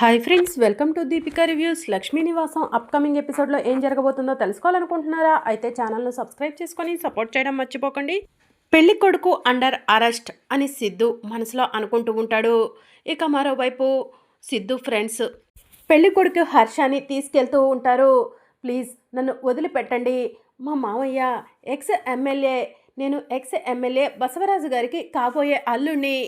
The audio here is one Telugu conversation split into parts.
Hi friends welcome to Deepika reviews. Lakshmi Nivasam upcoming ఎపిసోడ్లో ఏం జరగబోతుందో తెలుసుకోవాలనుకుంటున్నారా? అయితే ఛానల్ను సబ్స్క్రైబ్ చేసుకొని సపోర్ట్ చేయడం మర్చిపోకండి. పెళ్ళి కొడుకు అండర్ అరెస్ట్ అని సిద్ధు మనసులో అనుకుంటూ ఉంటాడు. ఇక మరోవైపు సిద్ధు ఫ్రెండ్స్ పెళ్ళి కొడుకు హర్షాని తీసుకెళ్తూ ఉంటారు. ప్లీజ్ నన్ను వదిలిపెట్టండి. మా మామయ్య ఎక్స్ ఎమ్మెల్యే నేను ఎక్స్ ఎమ్మెల్యే బసవరాజు గారికి కాబోయే అల్లుణ్ణి.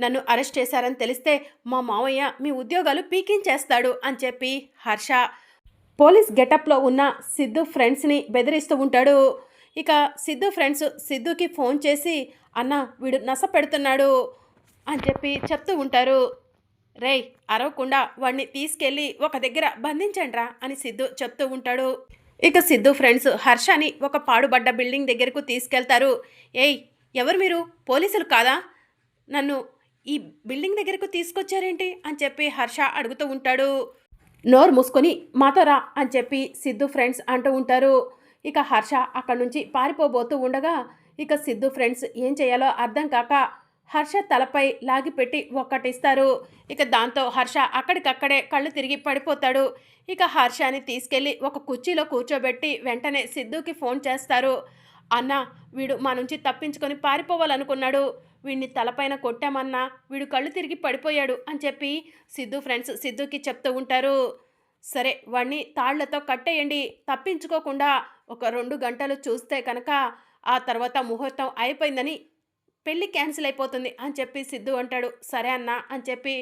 నన్ను అరెస్ట్ చేశారని తెలిస్తే మా మామయ్య మీ ఉద్యోగాలు పీకించేస్తాడు అని చెప్పి హర్ష. పోలీస్ గెటప్లో ఉన్న సిద్ధు ఫ్రెండ్స్ని బెదిరిస్తూ ఉంటాడు. ఇక సిద్ధు ఫ్రెండ్స్ సిద్ధుకి ఫోన్ చేసి అన్న వీడు నస పెడుతున్నాడు అని చెప్పి చెప్తూ ఉంటారు. రేయ్ అరవకుండా వాడిని తీసుకెళ్ళి ఒక దగ్గర బంధించండ్రా అని సిద్ధు చెప్తూ ఉంటాడు. ఇక సిద్ధు ఫ్రెండ్స్ హర్షని ఒక పాడుబడ్డ బిల్డింగ్ దగ్గరకు తీసుకెళ్తారు. ఏయ్ ఎవరు మీరు? పోలీసులు కాదా? నన్ను ఈ బిల్డింగ్ దగ్గరకు తీసుకొచ్చారేంటి? అని చెప్పి హర్ష అడుగుతూ ఉంటాడు. నోరు మూసుకొని మాతోరా అని చెప్పి సిద్ధు ఫ్రెండ్స్ అంటూ ఉంటారు. ఇక హర్ష అక్కడి నుంచి పారిపోబోతూ ఉండగా ఇక సిద్ధు ఫ్రెండ్స్ ఏం చేయాలో అర్థం కాక హర్ష తలపై లాగిపెట్టి ఒక్కటిస్తారు. ఇక దాంతో హర్ష అక్కడికక్కడే కళ్ళు తిరిగి పడిపోతాడు. ఇక హర్షని తీసుకెళ్ళి ఒక కుర్చీలో కూర్చోబెట్టి వెంటనే సిద్ధుకి ఫోన్ చేస్తారు. అన్న వీడు మా నుంచి తప్పించుకొని పారిపోవాలనుకున్నాడు. వీడిని తలపైన కొట్టామన్నా వీడు కళ్ళు తిరిగి పడిపోయాడు అని చెప్పి సిద్ధు ఫ్రెండ్స్ సిద్ధుకి చెప్తూ ఉంటారు. సరే వాడిని తాళ్ళతో కట్టేయండి. తప్పించుకోకుండా ఒక రెండు గంటలు చూస్తే కనుక ఆ తర్వాత ముహూర్తం అయిపోయిందని పెళ్ళి క్యాన్సిల్ అయిపోతుంది అని చెప్పి సిద్ధు అంటాడు. సరే అన్న అని చెప్పి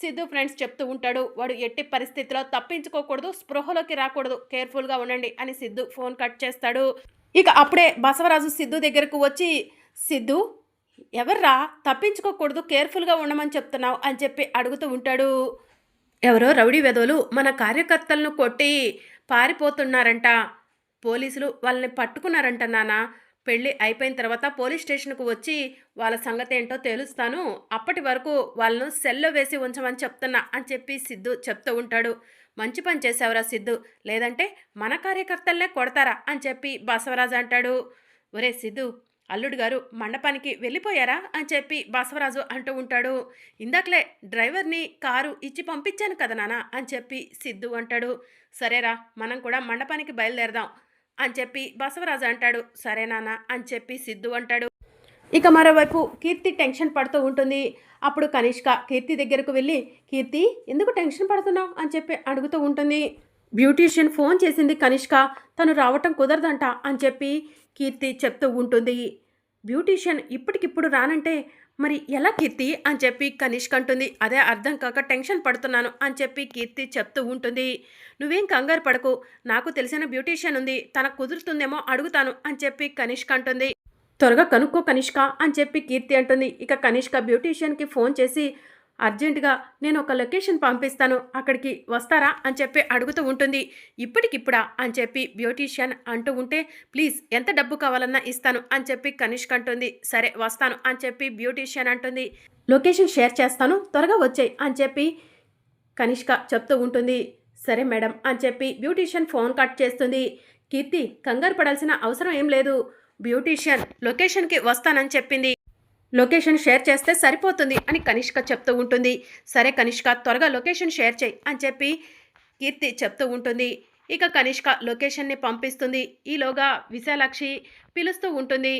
సిద్ధు ఫ్రెండ్స్ చెప్తూ ఉంటాడు. వాడు ఎట్టి పరిస్థితిలో తప్పించుకోకూడదు స్పృహలోకి రాకూడదు. కేర్ఫుల్గా ఉండండి అని సిద్ధు ఫోన్ కట్ చేస్తాడు. ఇక అప్పుడే బసవరాజు సిద్ధు దగ్గరకు వచ్చి సిద్ధు ఎవర్రా? తప్పించుకోకూడదు కేర్ఫుల్గా ఉండమని చెప్తున్నావు అని చెప్పి అడుగుతూ ఉంటాడు. ఎవరో రౌడీ వెధవలు మన కార్యకర్తలను కొట్టి పారిపోతున్నారంట. పోలీసులు వాళ్ళని పట్టుకున్నారంట నాన్న పెళ్ళి అయిపోయిన తర్వాత పోలీస్ స్టేషన్కు వచ్చి వాళ్ళ సంగతి ఏంటో తెలుస్తాను. అప్పటి వరకు వాళ్ళను సెల్లో వేసి ఉంచమని చెప్తున్నా అని చెప్పి సిద్ధు చెప్తూ ఉంటాడు. మంచి పని చేసావురా సిద్ధు. లేదంటే మన కార్యకర్తలనే కొడతారా అని చెప్పి బసవరాజు అంటాడు. ఒరే సిద్ధు అల్లుడు గారు మండపానికి వెళ్ళిపోయారా? అని చెప్పి బసవరాజు అంటూ ఉంటాడు. ఇందాకలే డ్రైవర్ని కారు ఇచ్చి పంపించాను కదా నాన్న అని చెప్పి సిద్ధు అంటాడు. సరేరా మనం కూడా మండపానికి బయలుదేరదాం అని చెప్పి బసవరాజు అంటాడు. సరే నాన్న అని చెప్పి సిద్ధు అంటాడు. ఇక మరోవైపు కీర్తి టెన్షన్ పడుతూ ఉంటుంది. అప్పుడు కనిష్క కీర్తి దగ్గరకు వెళ్ళి కీర్తి ఎందుకు టెన్షన్ పడుతున్నావు? అని చెప్పి అడుగుతూ ఉంటుంది. బ్యూటీషియన్ ఫోన్ చేసింది కనిష్క. తను రావటం కుదరదంట అని చెప్పి కీర్తి చెప్తూ ఉంటుంది. బ్యూటీషియన్ ఇప్పటికిప్పుడు రానంటే మరి ఎలా కీర్తి? అని చెప్పి కనిష్క అంటుంది. అదే అర్థం కాక టెన్షన్ పడుతున్నాను అని చెప్పి కీర్తి చెప్తూ ఉంటుంది. నువ్వేం కంగారు పడకు. నాకు తెలిసిన బ్యూటీషియన్ ఉంది. తనకు కుదురుతుందేమో అడుగుతాను అని చెప్పి కనిష్క అంటుంది. త్వరగా కనుక్కో కనిష్క అని చెప్పి కీర్తి అంటుంది. ఇక కనిష్క బ్యూటీషియన్కి ఫోన్ చేసి అర్జెంటుగా నేను ఒక లొకేషన్ పంపిస్తాను అక్కడికి వస్తారా అని చెప్పి అడుగుతూ ఉంటుంది. ఇప్పటికిప్పుడా అని చెప్పి బ్యూటీషియన్ అంటూ ఉంటే ప్లీజ్ ఎంత డబ్బు కావాలన్నా ఇస్తాను అని చెప్పి కనిష్క అంటుంది. సరే వస్తాను అని చెప్పి బ్యూటీషియన్ అంటుంది. లొకేషన్ షేర్ చేస్తాను త్వరగా వచ్చాయి అని చెప్పి కనిష్క చెప్తూ ఉంటుంది. సరే మేడం అని చెప్పి బ్యూటీషియన్ ఫోన్ కట్ చేస్తుంది. కీర్తి కంగారు పడాల్సిన అవసరం ఏం లేదు. బ్యూటీషియన్ లొకేషన్కి వస్తానని చెప్పింది. లొకేషన్ షేర్ చేస్తే సరిపోతుంది అని కనిష్క చెప్తూ ఉంటుంది. సరే కనిష్క త్వరగా లొకేషన్ షేర్ చేయి అని చెప్పి కీర్తి చెప్తూ ఉంటుంది. ఇక కనిష్క లొకేషన్ని పంపిస్తుంది. ఈలోగా విశాలాక్షి పిలుస్తూ ఉంటుంది.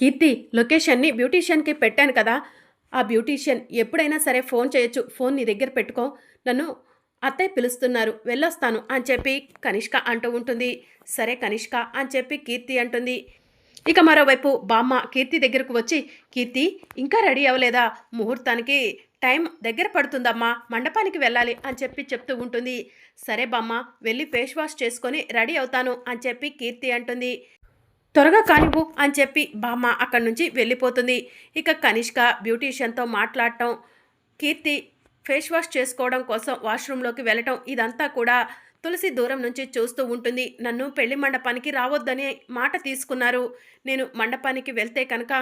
కీర్తి లొకేషన్ని బ్యూటీషియన్కి పెట్టాను కదా. ఆ బ్యూటీషియన్ ఎప్పుడైనా సరే ఫోన్ చేయొచ్చు. ఫోన్ నీ దగ్గర పెట్టుకో. నన్ను అత్తయ్య పిలుస్తున్నారు. వెళ్ళొస్తాను అని చెప్పి కనిష్క అంటూ ఉంటుంది. సరే కనిష్క అని చెప్పి కీర్తి అంటుంది. ఇక మరోవైపు బామ్మ కీర్తి దగ్గరకు వచ్చి కీర్తి ఇంకా రెడీ అవ్వలేదా? ముహూర్తానికి టైం దగ్గర పడుతుందమ్మా మండపానికి వెళ్ళాలి అని చెప్పి చెప్తూ ఉంటుంది. సరే బామ్మ వెళ్ళి ఫేస్ వాష్ చేసుకొని రెడీ అవుతాను అని చెప్పి కీర్తి అంటుంది. త్వరగా కానివ్వు అని చెప్పి బామ్మ అక్కడి నుంచి వెళ్ళిపోతుంది. ఇక కనిష్క బ్యూటీషియన్తో మాట్లాడటం కీర్తి ఫేస్ వాష్ చేసుకోవడం కోసం వాష్రూమ్లోకి వెళ్ళటం ఇదంతా కూడా తులసి దూరం నుంచి చూస్తూ ఉంటుంది. నన్ను పెళ్ళి మండపానికి రావద్దని మాట తీసుకున్నారు. నేను మండపానికి వెళ్తే కనుక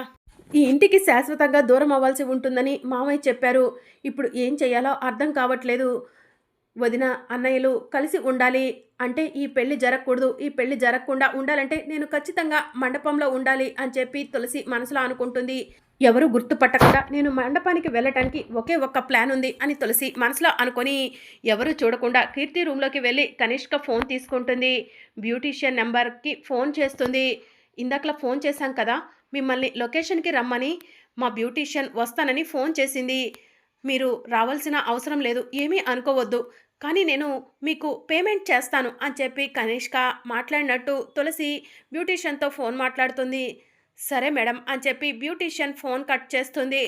ఈ ఇంటికి శాశ్వతంగా దూరం అవ్వాల్సి ఉంటుందని మామయ్య చెప్పారు. ఇప్పుడు ఏం చేయాలో అర్థం కావట్లేదు. వదిన అన్నయ్యలు కలిసి ఉండాలి అంటే ఈ పెళ్ళి జరగకూడదు. ఈ పెళ్ళి జరగకుండా ఉండాలంటే నేను ఖచ్చితంగా మండపంలో ఉండాలి అని చెప్పి తులసి మనసులో అనుకుంటుంది. ఎవరు గుర్తుపట్టకుండా నేను మండపానికి వెళ్ళటానికి ఒకే ఒక్క ప్లాన్ ఉంది అని తులసి మనసులో అనుకొని ఎవరు చూడకుండా కీర్తి రూమ్లోకి వెళ్ళి కనిష్క ఫోన్ తీసుకుంటుంది. బ్యూటీషియన్ నెంబర్కి ఫోన్ చేస్తుంది. ఇందాకలా ఫోన్ చేశాం కదా మిమ్మల్ని లొకేషన్కి రమ్మని మా బ్యూటీషియన్ వస్తానని ఫోన్ చేసింది. మీరు రావాల్సిన అవసరం లేదు ఏమీ అనుకోవద్దు కానీ నేను మీకు పేమెంట్ చేస్తాను అని చెప్పి కనిష్క మాట్లాడినట్టు తులసి బ్యూటీషియన్తో ఫోన్ మాట్లాడుతుంది. సరే మేడం అని చెప్పి బ్యూటీషియన్ ఫోన్ కట్ చేస్తుంది.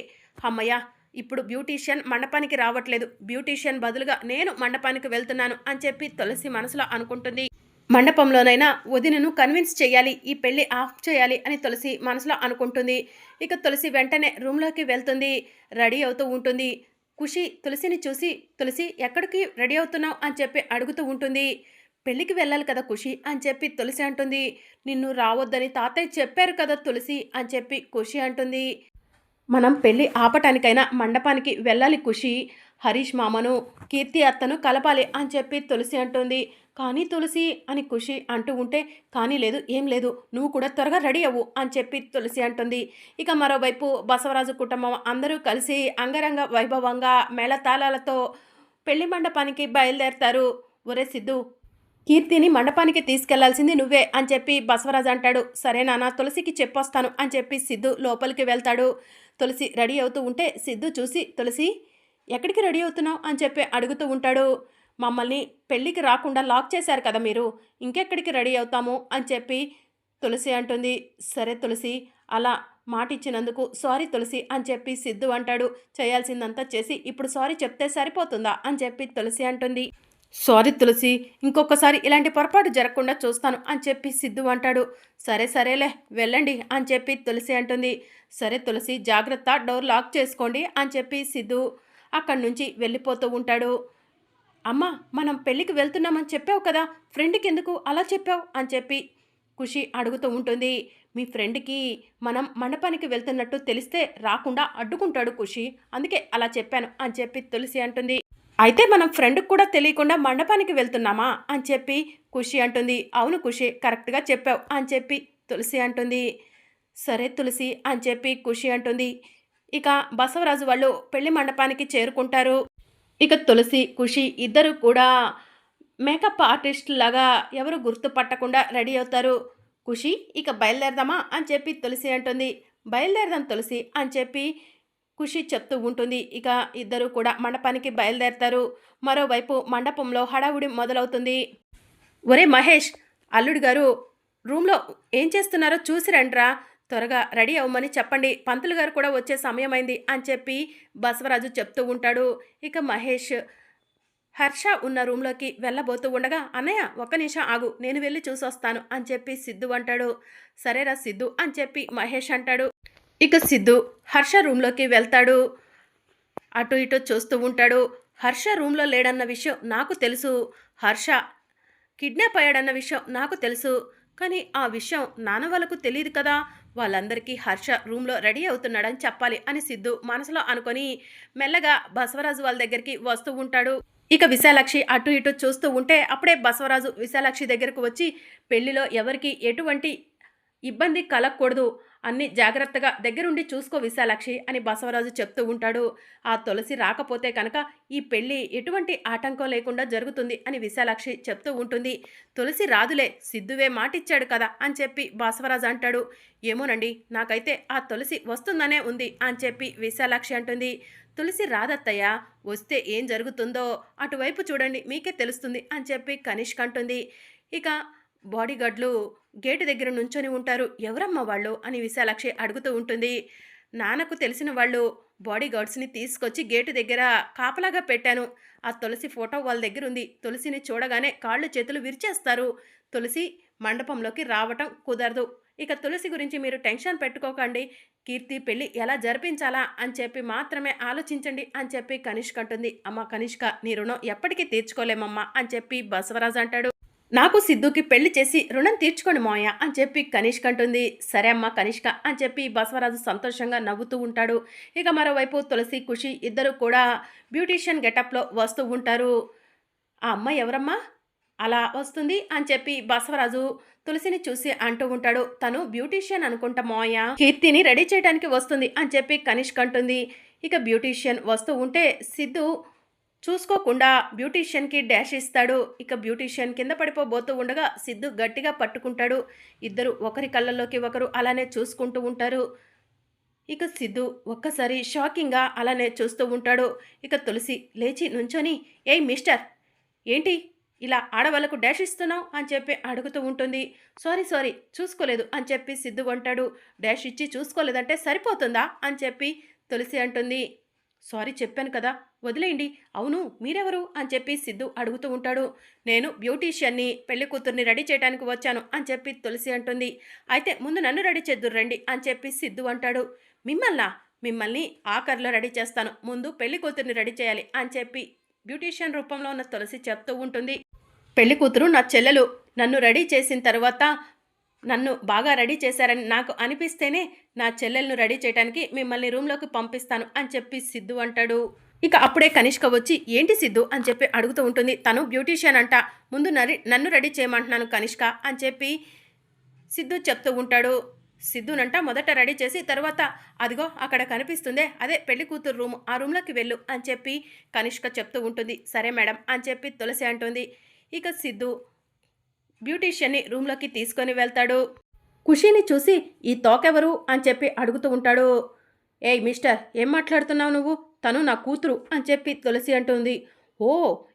అమ్మయ్య ఇప్పుడు బ్యూటీషియన్ మండపానికి రావట్లేదు. బ్యూటీషియన్ బదులుగా నేను మండపానికి వెళ్తున్నాను అని చెప్పి తులసి మనసులో అనుకుంటుంది. మండపంలోనైనా వదినను కన్విన్స్ చేయాలి ఈ పెళ్ళి ఆఫ్ చేయాలి అని తులసి మనసులో అనుకుంటుంది. ఇక తులసి వెంటనే రూమ్లోకి వెళ్తుంది. రెడీ అవుతూ ఉంటుంది. ఖుషి తులసిని చూసి తులసి ఎక్కడికి రెడీ అవుతున్నావు? అని చెప్పి అడుగుతూ ఉంటుంది. పెళ్ళికి వెళ్ళాలి కదా ఖుషి అని చెప్పి తులసి అంటుంది. నిన్ను రావద్దని తాతయ్య చెప్పారు కదా తులసి అని చెప్పి ఖుషి అంటుంది. మనం పెళ్ళి ఆపటానికైనా మండపానికి వెళ్ళాలి ఖుషి. హరీష్ మామను కీర్తి అత్తను కలపాలి అని చెప్పి తులసి అంటుంది. కానీ తులసి అని ఖుషి అంటూ ఉంటే కానీ లేదు ఏం లేదు నువ్వు కూడా త్వరగా రెడీ అవ్వు అని చెప్పి తులసి అంటుంది. ఇక మరోవైపు బసవరాజు కుటుంబం అందరూ కలిసి అంగరంగ వైభవంగా మేళతాళాలతో పెళ్ళి మండపానికి బయలుదేరతారు. ఒరే సిద్ధు కీర్తిని మండపానికి తీసుకెళ్ళాల్సింది నువ్వే అని చెప్పి బసవరాజ్ అంటాడు. సరే నాన్న తులసికి చెప్పొస్తాను అని చెప్పి సిద్ధు లోపలికి వెళ్తాడు. తులసి రెడీ అవుతూ ఉంటే సిద్ధు చూసి తులసి ఎక్కడికి రెడీ అవుతున్నావు అని చెప్పి అడుగుతూ ఉంటాడు. మమ్మల్ని పెళ్ళికి రాకుండా లాక్ చేశారు కదా మీరు ఇంకెక్కడికి రెడీ అవుతాము అని చెప్పి తులసి అంటుంది. సరే తులసి అలా మాట ఇచ్చినందుకు సారీ తులసి అని చెప్పి సిద్ధు అంటాడు. చేయాల్సిందంతా చేసి ఇప్పుడు సారీ చెప్తే సరిపోతుందా అని చెప్పి తులసి అంటుంది. సారీ తులసి ఇంకొకసారి ఇలాంటి పొరపాటు జరగకుండా చూస్తాను అని చెప్పి సిద్ధు అంటాడు. సరే సరేలే వెళ్ళండి అని చెప్పి తులసి అంటుంది. సరే తులసి జాగ్రత్త డోర్ లాక్ చేసుకోండి అని చెప్పి సిద్ధు అక్కడి నుంచి వెళ్ళిపోతూ ఉంటాడు. అమ్మ మనం పెళ్ళికి వెళ్తున్నామని చెప్పావు కదా ఫ్రెండ్కి ఎందుకు అలా చెప్పావు అని చెప్పి ఖుషి అడుగుతూ ఉంటుంది. మీ ఫ్రెండ్కి మనం మండపానికి వెళ్తున్నట్టు తెలిస్తే రాకుండా అడ్డుకుంటాడు ఖుషి. అందుకే అలా చెప్పాను అని చెప్పి తులసి అంటుంది. అయితే మనం ఫ్రెండ్కి కూడా తెలియకుండా మండపానికి వెళ్తున్నామా అని చెప్పి ఖుషి అంటుంది. అవును ఖుషి కరెక్ట్గా చెప్పావు అని చెప్పి తులసి అంటుంది. సరే తులసి అని చెప్పి ఖుషి అంటుంది. ఇక బసవరాజు వాళ్ళు పెళ్ళి మండపానికి చేరుకుంటారు. ఇక తులసి ఖుషి ఇద్దరు కూడా మేకప్ ఆర్టిస్ట్ లాగా ఎవరు గుర్తుపట్టకుండా రెడీ అవుతారు. ఖుషి ఇక బయలుదేరదామా అని చెప్పి తులసి అంటుంది. బయలుదేరదాం తులసి అని చెప్పి ఖుషి చెప్తూ ఉంటుంది. ఇక ఇద్దరు కూడా మండపానికి బయలుదేరతారు. మరోవైపు మండపంలో హడావుడి మొదలవుతుంది. ఒరే మహేష్ అల్లుడు గారు రూమ్లో ఏం చేస్తున్నారో చూసి రండ్రా త్వరగా రెడీ అవ్వమని చెప్పండి. పంతులు గారు కూడా వచ్చే సమయం అయింది అని చెప్పి బసవరాజు చెప్తూ ఉంటాడు. ఇక మహేష్ హర్ష ఉన్న రూమ్లోకి వెళ్ళబోతూ ఉండగా అన్నయ్య ఒక్క నిమిషం ఆగు. నేను వెళ్ళి చూసొస్తాను అని చెప్పి సిద్ధు అంటాడు. సరేరా సిద్ధు అని చెప్పి మహేష్ అంటాడు. ఇక సిద్ధు హర్ష రూమ్లోకి వెళ్తాడు. అటు ఇటు చూస్తూ ఉంటాడు. హర్ష రూమ్లో లేడన్న విషయం నాకు తెలుసు. హర్ష కిడ్నాప్ అయ్యాడన్న విషయం నాకు తెలుసు. కానీ ఆ విషయం నాన్న వాళ్ళకు తెలియదు కదా. వాళ్ళందరికీ హర్ష రూమ్లో రెడీ అవుతున్నాడని చెప్పాలి అని సిద్ధు మనసులో అనుకొని మెల్లగా బసవరాజు వాళ్ళ దగ్గరికి వస్తూ ఉంటాడు. ఇక విశాలాక్షి అటు ఇటు చూస్తూ ఉంటే అప్పుడే బసవరాజు విశాలాక్షి దగ్గరకు వచ్చి పెళ్ళిలో ఎవరికి ఎటువంటి ఇబ్బంది కలగకూడదు. అన్ని జాగ్రత్తగా దగ్గరుండి చూసుకో విశాలాక్షి అని బసవరాజు చెప్తూ ఉంటాడు. ఆ తులసి రాకపోతే కనుక ఈ పెళ్ళి ఎటువంటి ఆటంకం లేకుండా జరుగుతుంది అని విశాలాక్షి చెప్తూ ఉంటుంది. తులసి రాదులే సిద్ధువే మాటిచ్చాడు కదా అని చెప్పి బసవరాజు అంటాడు. ఏమోనండి నాకైతే ఆ తులసి వస్తుందనే ఉంది అని చెప్పి విశాలాక్షి అంటుంది. తులసి రాదత్తయ్య వస్తే ఏం జరుగుతుందో అటువైపు చూడండి మీకే తెలుస్తుంది అని చెప్పి కనిష్క్ అంటుంది. ఇక బాడీగార్డ్లు గేటు దగ్గర నుంచొని ఉంటారు. ఎవరమ్మా వాళ్ళు? అని విశాలాక్షి అడుగుతూ ఉంటుంది. నాన్నకు తెలిసిన వాళ్ళు బాడీగార్డ్స్ని తీసుకొచ్చి గేటు దగ్గర కాపలాగా పెట్టాను. ఆ తులసి ఫోటో వాళ్ళ దగ్గర ఉంది. తులసిని చూడగానే కాళ్ళు చేతులు విరిచేస్తారు. తులసి మండపంలోకి రావటం కుదరదు. ఇక తులసి గురించి మీరు టెన్షన్ పెట్టుకోకండి. కీర్తి పెళ్ళి ఎలా జరిపించాలా? అని చెప్పి మాత్రమే ఆలోచించండి అని చెప్పి కనిష్క అంటుంది. అమ్మ కనిష్క నీ రుణం ఎప్పటికీ తీర్చుకోలేమమ్మా అని చెప్పి బసవరాజు అంటాడు. నాకు సిద్ధుకి పెళ్ళి చేసి రుణం తీర్చుకోండి మోయ అని చెప్పి కనిష్క అంటుంది. సరే అమ్మా కనిష్క అని చెప్పి బసవరాజు సంతోషంగా నవ్వుతూ ఉంటాడు. ఇక మరోవైపు తులసి ఖుషి ఇద్దరు కూడా బ్యూటీషియన్ గెటప్లో వస్తూ ఉంటారు. ఆ అమ్మ ఎవరమ్మా? అలా వస్తుంది అని చెప్పి బసవరాజు తులసిని చూసి అంటూ ఉంటాడు. తను బ్యూటీషియన్ అనుకుంటా మోయ కీర్తిని రెడీ చేయడానికి వస్తుంది అని చెప్పి కనిష్క అంటుంది. ఇక బ్యూటీషియన్ వస్తూ ఉంటే సిద్ధు చూసుకోకుండా బ్యూటీషియన్కి డాష్ ఇస్తాడు. ఇక బ్యూటీషియన్ కింద పడిపోబోతూ ఉండగా సిద్ధు గట్టిగా పట్టుకుంటాడు. ఇద్దరు ఒకరి కళ్ళల్లోకి ఒకరు అలానే చూసుకుంటూ ఉంటారు. ఇక సిద్ధు ఒక్కసారి షాకింగ్గా అలానే చూస్తూ ఉంటాడు. ఇక తులసి లేచి నుంచొని ఏయ్ మిస్టర్ ఏంటి? ఇలా ఆడవాళ్ళకు డాష్ ఇస్తున్నావు? అని చెప్పి అడుగుతూ ఉంటుంది. సారీ సారీ చూసుకోలేదు అని చెప్పి సిద్ధు అంటాడు. డాష్ ఇచ్చి చూసుకోలేదంటే సరిపోతుందా? అని చెప్పి తులసి అంటుంది. సారీ చెప్పాను కదా వదిలేయండి. అవును మీరెవరు? అని చెప్పి సిద్ధు అడుగుతూ ఉంటాడు. నేను బ్యూటీషియన్ని పెళ్ళి కూతుర్ని రెడీ చేయడానికి వచ్చాను అని చెప్పి తులసి అంటుంది. అయితే ముందు నన్ను రెడీ చేద్దురు రండి అని చెప్పి సిద్ధు అంటాడు. మిమ్మల్నా? మిమ్మల్ని ఆఖరిలో రెడీ చేస్తాను. ముందు పెళ్ళి కూతుర్ని రెడీ చేయాలి అని చెప్పి బ్యూటీషియన్ రూపంలో ఉన్న తులసి చెప్తూ ఉంటుంది. పెళ్ళి కూతురు నా చెల్లెలు. నన్ను రెడీ చేసిన తర్వాత నన్ను బాగా రెడీ చేశారని నాకు అనిపిస్తేనే నా చెల్లెలను రెడీ చేయడానికి మిమ్మల్ని రూమ్లోకి పంపిస్తాను అని చెప్పి సిద్ధు అంటాడు. ఇక అప్పుడే కనిష్క వచ్చి ఏంటి సిద్ధు? అని చెప్పి అడుగుతూ ఉంటుంది. తను బ్యూటీషియన్ అంట. ముందు నరి నన్ను రెడీ చేయమంటున్నాను కనిష్క అని చెప్పి సిద్ధు చెప్తూ ఉంటాడు. సిద్ధునంట మొదట రెడీ చేసి తర్వాత అదిగో అక్కడ కనిపిస్తుందే. అదే పెళ్ళి కూతురు రూమ్. ఆ రూమ్లోకి వెళ్ళు అని చెప్పి కనిష్క చెప్తూ ఉంటుంది. సరే మేడం అని చెప్పి తులసి అంటుంది. ఇక సిద్ధు బ్యూటీషియన్ని రూమ్లోకి తీసుకొని వెళ్తాడు. ఖుషీని చూసి ఈ తోకెవరు? అని చెప్పి అడుగుతూ ఉంటాడు. ఏయ్ మిస్టర్ ఏం మాట్లాడుతున్నావు నువ్వు? తను నా కూతురు అని చెప్పి తులసి అంటుంది. ఓ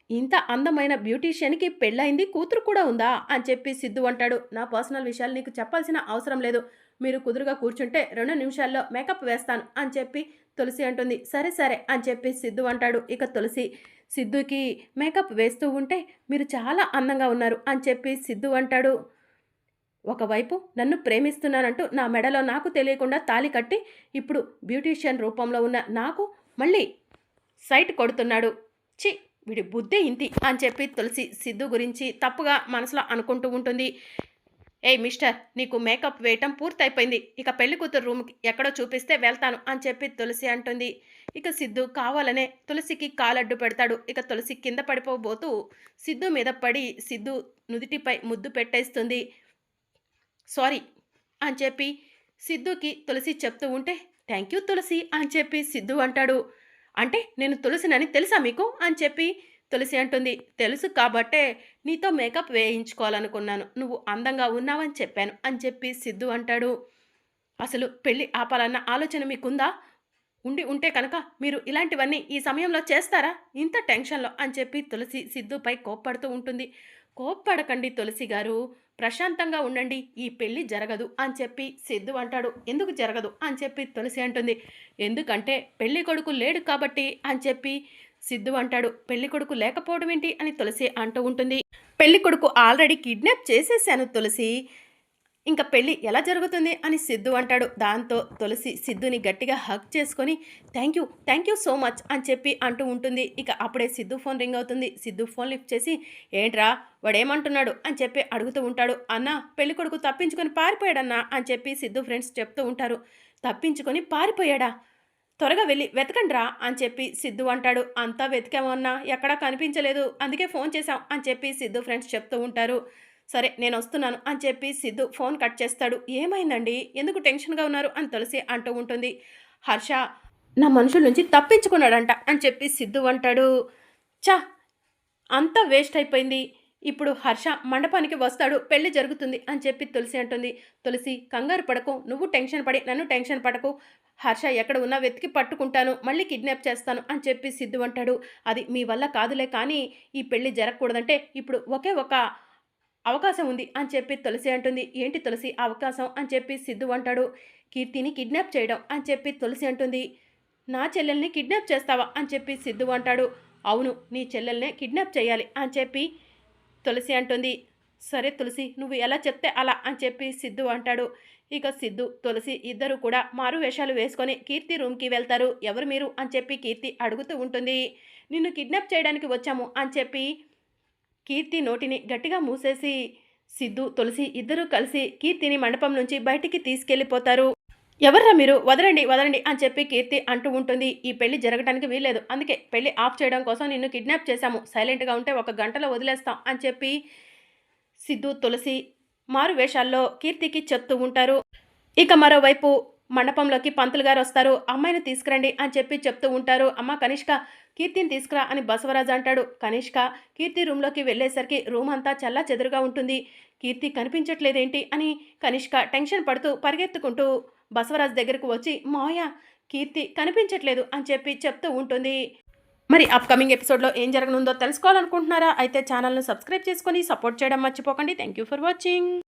ఇంత అందమైన బ్యూటీషియన్కి పెళ్ళైంది కూతురు కూడా ఉందా? అని చెప్పి సిద్ధు అంటాడు. నా పర్సనల్ విషయాలు నీకు చెప్పాల్సిన అవసరం లేదు. మీరు కుదురుగా కూర్చుంటే రెండు నిమిషాల్లో మేకప్ వేస్తాను అని చెప్పి తులసి అంటుంది. సరే సరే అని చెప్పి సిద్ధు అంటాడు. ఇక తులసి సిద్ధుకి మేకప్ వేస్తూ ఉంటే మీరు చాలా అందంగా ఉన్నారు అని చెప్పి సిద్ధు అంటాడు. ఒకవైపు నన్ను ప్రేమిస్తున్నానంటూ నా మెడలో నాకు తెలియకుండా తాలి కట్టి ఇప్పుడు బ్యూటీషియన్ రూపంలో ఉన్న నాకు మళ్ళీ సైట్ కొడుతున్నాడు. చి వీడి బుద్ధి ఇంతి అని చెప్పి తులసి సిద్ధు గురించి తప్పుగా మనసులో అనుకుంటూ ఉంటుంది. ఏయ్ మిస్టర్ నీకు మేకప్ వేయటం పూర్తయిపోయింది. ఇక పెళ్ళి కూతురు రూమ్కి ఎక్కడో చూపిస్తే వెళ్తాను అని చెప్పి తులసి అంటుంది. ఇక సిద్ధు కావాలనే తులసికి కాలడ్డు పెడతాడు. ఇక తులసి కింద పడిపోబోతూ సిద్ధు మీద పడి సిద్ధు నుదిటిపై ముద్దు పెట్టేస్తుంది. సారీ అని చెప్పి సిద్ధుకి తులసి చెప్తూ ఉంటే థ్యాంక్ యూ తులసి అని చెప్పి సిద్ధు అంటాడు. అంటే నేను తులసినని తెలుసా మీకు? అని చెప్పి తులసి అంటుంది. తెలుసు కాబట్టే నీతో మేకప్ వేయించుకోవాలనుకున్నాను. నువ్వు అందంగా ఉన్నావని చెప్పాను అని చెప్పి సిద్ధు అంటాడు. అసలు పెళ్ళి ఆపాలన్న ఆలోచన మీకుందా? ఉండి ఉంటే కనుక మీరు ఇలాంటివన్నీ ఈ సమయంలో చేస్తారా? ఇంత టెన్షన్లో అని చెప్పి తులసి సిద్ధుపై కోప్పడుతూ ఉంటుంది. కోప్పడకండి తులసి గారు. ప్రశాంతంగా ఉండండి ఈ పెళ్ళి జరగదు అని చెప్పి సిద్ధు అంటాడు. ఎందుకు జరగదు అని చెప్పి తులసి అంటుంది. ఎందుకంటే పెళ్ళి కొడుకు లేడు కాబట్టి అని చెప్పి సిద్ధు అంటాడు. పెళ్ళి కొడుకు లేకపోవడం ఏంటి అని తులసి అంటూ ఉంటుంది. పెళ్ళి కొడుకు ఆల్రెడీ కిడ్నాప్ చేసేసాను తులసి. ఇంకా పెళ్ళి ఎలా జరుగుతుంది అని సిద్ధు అంటాడు. దాంతో తులసి సిద్ధుని గట్టిగా హక్ చేసుకొని thank you thank you so much అని చెప్పి అంటూ ఉంటుంది. ఇక అప్పుడే సిద్ధు ఫోన్ రింగ్ అవుతుంది. సిద్ధు ఫోన్ లిఫ్ట్ చేసి ఏంట్రా వాడేమంటున్నాడు? అని చెప్పి అడుగుతూ ఉంటాడు. అన్న పెళ్ళి కొడుకు తప్పించుకొని పారిపోయాడన్నా? అని చెప్పి సిద్ధు ఫ్రెండ్స్ చెప్తూ ఉంటారు. తప్పించుకొని పారిపోయాడా? త్వరగా వెళ్ళి వెతకండిరా? అని చెప్పి సిద్ధు అంటాడు. అంతా వెతికామన్నా ఎక్కడా కనిపించలేదు. అందుకే ఫోన్ చేశాం అని చెప్పి సిద్ధు ఫ్రెండ్స్ చెప్తూ ఉంటారు. సరే నేను వస్తున్నాను అని చెప్పి సిద్ధు ఫోన్ కట్ చేస్తాడు. ఏమైందండి? ఎందుకు టెన్షన్గా ఉన్నారు? అని తులసి అంటూ ఉంటుంది. హర్ష నా మనుషుల నుంచి తప్పించుకున్నాడంట అని చెప్పి సిద్ధు అంటాడు. చా అంతా వేస్ట్ అయిపోయింది. ఇప్పుడు హర్ష మండపానికి వస్తాడు పెళ్ళి జరుగుతుంది అని చెప్పి తులసి అంటుంది. తులసి కంగారు పడకు నువ్వు టెన్షన్ పడి నన్ను టెన్షన్ పడకు. హర్ష ఎక్కడ ఉన్నా వెతికి పట్టుకుంటాను మళ్ళీ కిడ్నాప్ చేస్తాను అని చెప్పి సిద్ధు అంటాడు. అది మీ వల్ల కాదులే కానీ ఈ పెళ్ళి జరగకూడదంటే ఇప్పుడు ఒకే ఒక అవకాశం ఉంది అని చెప్పి తులసి అంటుంది. ఏంటి తులసి అవకాశం అని చెప్పి సిద్ధు అంటాడు. కీర్తిని కిడ్నాప్ చేయడం అని చెప్పి తులసి అంటుంది. నా చెల్లెల్ని కిడ్నాప్ చేస్తావా అని చెప్పి సిద్ధు అంటాడు. అవును నీ చెల్లెల్నే కిడ్నాప్ చేయాలి అని చెప్పి తులసి అంటుంది. సరే తులసి నువ్వు ఎలా చెప్తే అలా అని చెప్పి సిద్ధు అంటాడు. ఇక సిద్ధు తులసి ఇద్దరు కూడా మారు వేషాలు వేసుకొని కీర్తి రూమ్కి వెళ్తారు. ఎవరు మీరు అని చెప్పి కీర్తి అడుగుతూ ఉంటుంది. నిన్ను కిడ్నాప్ చేయడానికి వచ్చాము అని చెప్పి కీర్తి నోటిని గట్టిగా మూసేసి సిద్ధు తులసి ఇద్దరూ కలిసి కీర్తిని మండపం నుంచి బయటికి తీసుకెళ్ళిపోతారు. ఎవర్రా మీరు? వదలండి వదలండి అని చెప్పి కీర్తి అంటూ ఉంటుంది. ఈ పెళ్ళి జరగడానికి వీల్లేదు. అందుకే పెళ్ళి ఆఫ్ చేయడం కోసం నిన్ను కిడ్నాప్ చేశాము. సైలెంట్గా ఉంటే ఒక గంటలో వదిలేస్తాం అని చెప్పి సిద్ధు తులసి మారు వేషాల్లో కీర్తికి చెప్తూ ఉంటారు. ఇక మరోవైపు మండపంలోకి పంతులు గారు వస్తారు. అమ్మాయిని తీసుకురండి అని చెప్పి చెప్తూ ఉంటారు. అమ్మ కనిష్క కీర్తిని తీసుకురా అని బసవరాజు అంటాడు. కనిష్క కీర్తి రూమ్లోకి వెళ్ళేసరికి రూమ్ అంతా చల్లా చెదురుగా ఉంటుంది. కీర్తి కనిపించట్లేదేంటి అని కనిష్క టెన్షన్ పడుతూ పరిగెత్తుకుంటూ బసవరాజు దగ్గరకు వచ్చి మాయ కీర్తి కనిపించట్లేదు అని చెప్పి చెప్తూ ఉంటుంది. మరి అప్కమింగ్ ఎపిసోడ్లో ఏం జరగనుందో తెలుసుకోవాలనుకుంటున్నారా? అయితే ఛానల్ను సబ్స్క్రైబ్ చేసుకొని సపోర్ట్ చేయడం మర్చిపోకండి. Thank you for watching